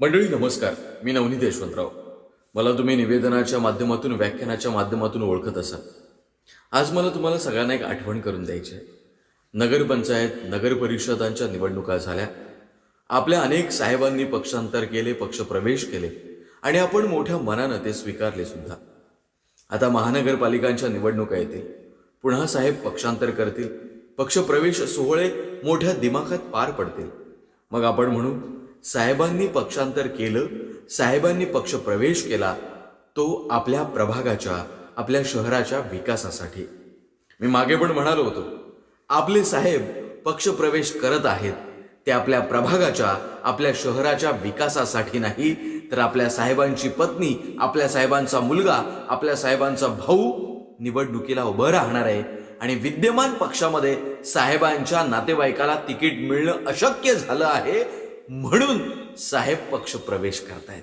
मंडळी नमस्कार. मी नवनीत यशवंतराव. मला तुम्ही निवेदनाच्या माध्यमातून व्याख्यानाच्या माध्यमातून ओळखत असाल. आज मला तुम्हाला सगळ्यांना एक आठवण करून द्यायची आहे. नगरपंचायत नगरपरिषदांच्या निवडणुका झाल्या. आपल्या अनेक साहेबांनी पक्षांतर केले पक्षप्रवेश केले आणि आपण मोठ्या मनानं ते स्वीकारले सुद्धा. आता महानगरपालिकांच्या निवडणुका येतील. पुन्हा साहेब पक्षांतर करतील. पक्षप्रवेश सोहळे मोठ्या दिमाखात पार पडतील. मग आपण म्हणू साहेबांनी पक्षांतर केलं साहेबांनी पक्ष प्रवेश केला तो आपल्या प्रभागाच्या आपल्या शहराच्या विकासासाठी. मी मागे पण म्हणालो होतो आपले साहेब पक्ष प्रवेश करत आहेत ते आपल्या प्रभागाच्या आपल्या शहराच्या विकासासाठी नाही तर आपल्या साहेबांची पत्नी आपल्या साहेबांचा मुलगा आपल्या साहेबांचा भाऊ निवडणुकीला उभं राहणार आहे आणि विद्यमान पक्षामध्ये साहेबांच्या नातेवाईकाला तिकीट मिळणं अशक्य झालं आहे म्हणून साहेब पक्ष प्रवेश करतायत.